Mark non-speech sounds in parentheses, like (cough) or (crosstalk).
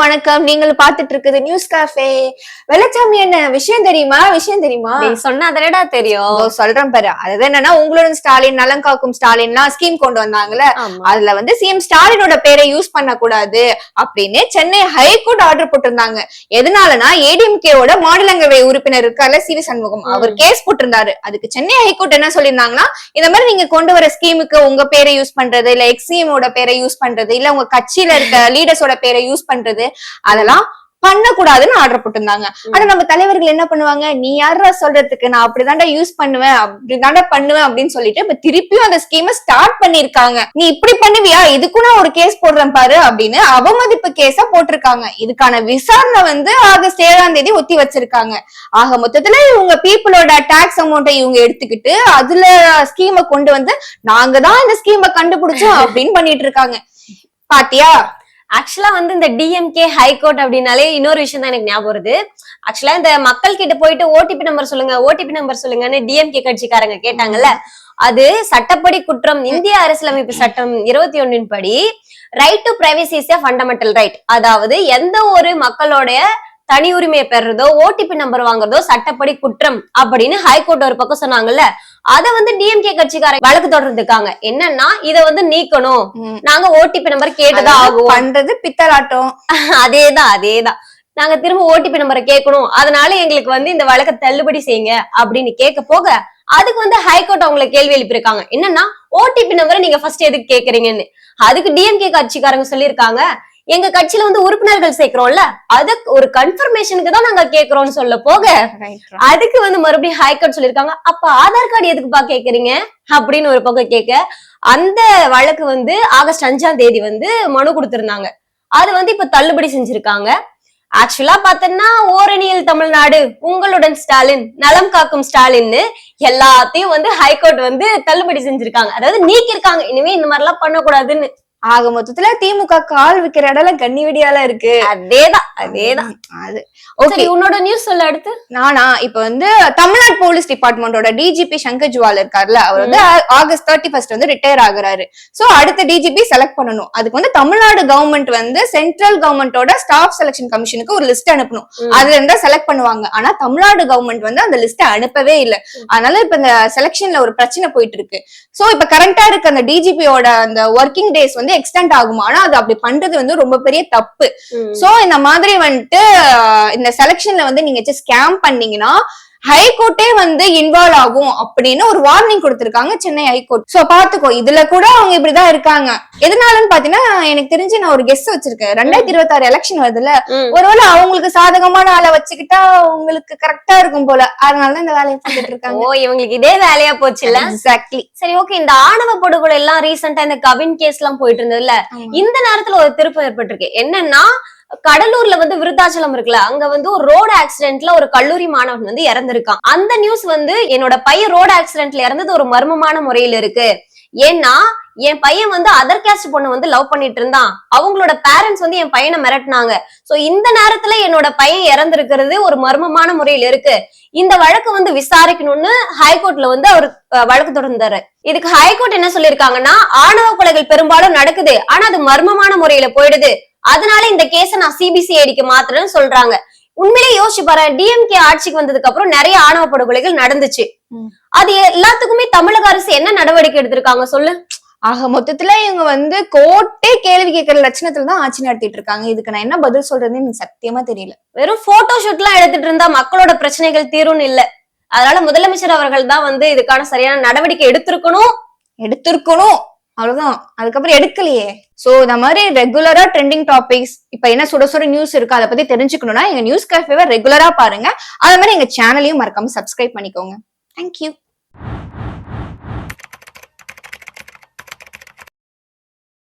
வணக்கம். நீங்கள் பார்த்துட்டு இருக்குது நியூஸ் காஃபே வெள்ளச்சாமி என்ன? விஷயம் தெரியுமா? விஷயம் தெரியுமா? சொன்னா தானடா தெரியும். சொல்றேன் பாரு. அது என்னன்னா உங்களுடன் ஸ்டாலின் நலம் காக்கும் ஸ்டாலின்லாம் ஸ்கீம் கொண்டு வந்தாங்கல்ல. அதுல வந்து சிஎம் ஸ்டாலினோட பேரை யூஸ் பண்ண கூடாது அப்படின்னு சென்னை ஹைகோர்ட் ஆர்டர் போட்டிருந்தாங்க. எதனாலனா ஏடிஎம்கேவோட மாநிலங்களவை உறுப்பினர் இருக்கார்ல சி வி சண்முகம். அவர் கேஸ் போட்டிருந்தாரு. அதுக்கு சென்னை ஹைகோர்ட் என்ன சொல்லியிருந்தாங்கன்னா இந்த மாதிரி நீங்க கொண்டு வர ஸ்கீமுக்கு உங்க பேரை யூஸ் பண்றது இல்ல எக்ஸிஎமோட பேரை யூஸ் பண்றது இல்ல உங்க கட்சியில இருக்க லீடர்ஸோட பேரை யூஸ் பண்றது அதெல்லாம் பண்ணக்கூடாதுன்னு ஆர்டர் போட்டிருந்தாங்க. ஆனா நம்ம தலைவர்கள் என்ன பண்ணுவாங்க? நீ யாரா சொல்றதுக்கு? நான் அப்படிதான்டா யூஸ் பண்ணுவேன். அப்படிதான்டா பண்ணுவேன் அப்படின்னு சொல்லிட்டு இப்ப திருப்பியும் அந்த ஸ்கீமை ஸ்டார்ட் பண்ணிருக்காங்க நீ இப்படி பண்ணுவியா? இதுக்கும் நான் ஒரு கேஸ் போடுறேன் பாரு அப்படின்னு அவமதிப்பு கேஸா போட்டிருக்காங்க. இதுக்கான விசாரணை வந்து ஆகஸ்ட் ஏழாம் தேதி ஒத்தி வச்சிருக்காங்க. ஆக மொத்தத்துல இவங்க பீப்புளோட டாக்ஸ் அமௌண்ட்டை இவங்க எடுத்துக்கிட்டு அதுல ஸ்கீமை கொண்டு வந்து நாங்க தான் இந்த ஸ்கீமை கண்டுபிடிச்சோம் அப்படின்னு பண்ணிட்டு இருக்காங்க. பாத்தியா? ஆக்சுவலா வந்து இந்த டிஎம்கே ஹைகோர்ட் அப்படின்னாலே இன்னொரு விஷயம் தான் எனக்கு ஞாபகம் வருது. ஆக்சுவலா இந்த மக்கள் கிட்ட போயிட்டு ஓடிபி நம்பர் சொல்லுங்க ஓடிபி நம்பர் சொல்லுங்கன்னு டிஎம்கே கட்சிக்காரங்க கேட்டாங்கல்ல. அது சட்டப்படி குற்றம் இந்திய அரசியலமைப்பு சட்டம் இருபத்தி ஒன்னின் படி right to privacy is fundamental right அதாவது எந்த ஒரு மக்களோட தனி உரிமையை பெறுறதோ ஓடிபி நம்பர் வாங்குறதோ சட்டப்படி குற்றம் அப்படின்னு ஹைகோர்ட் ஒரு பக்கம் சொன்னாங்கல்ல அத வந்து டிஎம்கே கட்சிக்காரங்க வழக்கு தொடர்ந்துருக்காங்க என்னன்னா இத வந்து நீக்கணும். நாங்க ஓடிபி நம்பர் கேட்டுதான் ஆகுவோம். பண்றது பித்தலாட்டம் (laughs) அதேதான் அதேதான். நாங்க திரும்ப ஓடிபி நம்பரை கேட்கணும். அதனால எங்களுக்கு வந்து இந்த வழக்கை தள்ளுபடி செய்யுங்க அப்படின்னு கேட்க போக அதுக்கு வந்து ஹைகோர்ட் அவங்களை கேள்வி எழுப்பியிருக்காங்க. என்னன்னா ஓடிபி நம்பரை நீங்க ஃபர்ஸ்ட் எதுக்கு கேக்குறீங்கன்னு அதுக்கு டிஎம்கே கட்சிக்காரங்க சொல்லியிருக்காங்க. எங்க கட்சியில வந்து உறுப்பினர்கள் சேர்க்கிறோம்ல அதுக்கு ஒரு கன்ஃபர்மேஷனுக்கு தான் நாங்க கேக்குறோம்னு சொல்ல போக. அதுக்கு வந்து மறுபடியும் ஹைகோர்ட் சொல்லிருக்காங்க அப்ப ஆதார் கார்டு எதுக்குப்பா கேக்குறீங்க அப்படின்னு ஒரு பக்கம் கேட்க அந்த வழக்கு வந்து ஆகஸ்ட் அஞ்சாம் தேதி வந்து மனு கொடுத்திருந்தாங்க. அது வந்து இப்ப தள்ளுபடி செஞ்சிருக்காங்க. ஆக்சுவலா பாத்தீங்கன்னா ஓரணியில் தமிழ்நாடு உங்களுடன் ஸ்டாலின் நலம் காக்கும் ஸ்டாலின்னு எல்லாத்தையும் வந்து ஹைகோர்ட் வந்து தள்ளுபடி செஞ்சிருக்காங்க. அதாவது நீக்கிருக்காங்க இனிமே இந்த மாதிரி எல்லாம் பண்ணக்கூடாதுன்னு. ஆக மொத்தத்துல திமுக கால் விக்கிற இடம் கண்ணி வெடியால இருக்கு. அதேதான் அதேதான். அது. ஓகே. உன்னோட நியூஸ் சொல்ல அடுத்து. நானா? இப்ப வந்து தமிழ்நாடு போலீஸ் டிபார்ட்மெண்டோட டிஜிபி சங்கர் ஜுவால் இருக்காருல்ல அவர் வந்து ஆகஸ்ட் தேர்ட்டி ஃபர்ஸ்ட் வந்து ரிட்டையர் ஆகுறாரு. சோ அடுத்த டிஜிபி செலக்ட் பண்ணணும். அதுக்கு வந்து தமிழ்நாடு கவர்மெண்ட் வந்து சென்ட்ரல் கவர்மெண்டோட ஸ்டாஃப் செலக்ஷன் கமிஷனுக்கு ஒரு லிஸ்ட் அனுப்பணும். அதுல இருந்தா செலக்ட் பண்ணுவாங்க. ஆனா தமிழ்நாடு கவர்மெண்ட் வந்து அந்த லிஸ்ட் அனுப்பவே இல்ல. அதனால இப்ப இந்த செலக்ஷன்ல ஒரு பிரச்சனை போயிட்டு இருக்கு. சோ இப்ப கரண்டா இருக்க அந்த டிஜிபியோட அந்த ஒர்க்கிங் டேஸ் வந்து எக்ஸ்டெண்ட் ஆகுமா ஆனா அது அப்படி பண்றது வந்து ரொம்ப பெரிய தப்பு. சோ இந்த மாதிரி வந்துட்டு இந்த செலக்ஷன்ல வந்து நீங்க ஸ்கேம் பண்ணீங்கன்னா ஹைகோர்ட்டே வந்து இன்வால்வ் ஆகும் அப்படின்னு ஒரு வார்னிங் கொடுத்திருக்காங்க சென்னை ஹைகோர்ட் சோ பாத்துக்கோ இதுல கூட அவங்க இப்படிதான் இருக்காங்க. எதனாலன்னு பாத்தீங்கன்னா எனக்கு தெரிஞ்சு நான் ஒரு கெஸ் வச்சிருக்கேன். ரெண்டாயிரத்தி இருபத்தி ஆறு எலெக்ஷன் வருதுல்ல ம். ஒருவேளை அவங்களுக்கு சாதகமான ஆளை வச்சுக்கிட்டா உங்களுக்கு கரெக்டா இருக்கும் போல. அதனாலதான் இந்த வேலையை பார்த்துட்டு இருக்காங்க. ஓ இவங்களுக்கு இதே வேலையா போச்சுல்ல? எக்ஸாக்ட்லி சரி ஓகே இந்த ஆணவ படுகொலை எல்லாம் ரீசெண்டா இந்த கவின் கேஸ் எல்லாம் போயிட்டு இருந்ததுல இந்த நேரத்துல ஒரு திருப்பம் ஏற்பட்டிருக்கு. என்னன்னா கடலூர்ல வந்து விருத்தாச்சலம் இருக்குல்ல அங்க வந்து ஒரு ரோடு ஆக்சிடென்ட்ல ஒரு கல்லூரி மாணவன் வந்து இறந்திருக்கான். அந்த நியூஸ் வந்து என்னோட பையன் ரோடு ஆக்சிடென்ட்ல இறந்தது ஒரு மர்மமான முறையில இருக்கு. ஏன்னா என் பையன் வந்து அதர் கேஸ்ட் பொண்ணு வந்து லவ் பண்ணிட்டு இருந்தான். அவங்களோட பேரண்ட்ஸ் வந்து என் பையனை மிரட்டினாங்க. சோ இந்த நேரத்துல என்னோட பையன் இறந்திருக்கிறது ஒரு மர்மமான முறையில் இருக்கு. இந்த வழக்கு வந்து விசாரிக்கணும்னு ஹைகோர்ட்ல வந்து அவர் வழக்கு தொடர்ந்தாரு. இதுக்கு ஹைகோர்ட் என்ன சொல்லிருக்காங்கன்னா ஆணவ கொலைகள் பெரும்பாலும் நடக்குது. ஆனா அது மர்மமான முறையில போயிடுது. அதனால இந்த கேஸ நான் சிபிசிஐடிக்கு மாத்துறேன்னு சொல்றாங்க. உண்மையிலேயே யோசிச்சு பாரு டிஎம்கே ஆட்சிக்கு வந்ததுக்கு அப்புறம் நிறைய ஆணவ படுகொலைகள் நடந்துச்சு. அது எல்லாத்துக்குமே தமிழக அரசு என்ன நடவடிக்கை எடுத்திருக்காங்க சொல்லு? ஆக மொத்தத்துல இவங்க வந்து கோர்ட்டே கேள்வி கேட்கிற லட்சணத்துல தான் ஆட்சி நடத்திட்டு இருக்காங்க. இதுக்கு நான் என்ன பதில் சொல்றதுன்னு எனக்கு சத்தியமா தெரியல. வெறும் போட்டோ ஷூட் எல்லாம் எடுத்துட்டு இருந்தா மக்களோட பிரச்சனைகள் தீரும்னு இல்ல. அதனால முதலமைச்சர் அவர்கள் தான் வந்து இதுக்கான சரியான நடவடிக்கை எடுத்திருக்கணும். எடுத்திருக்கணும். அவ்வளவுதான். அதுக்கப்புறம் எடுக்கலையே. சோ இந்த மாதிரி ரெகுலரா ட்ரெண்டிங் டாபிக்ஸ் இப்ப என்ன சுட சுட நியூஸ் இருக்கு அதை பத்தி தெரிஞ்சுக்கணும்னா எங்க நியூஸ் கேஃபேவை ரெகுலரா பாருங்க. அதே மாதிரி எங்க சேனலையும் மறக்காம சப்ஸ்கிரைப் பண்ணிக்கோங்க. தேங்க்யூ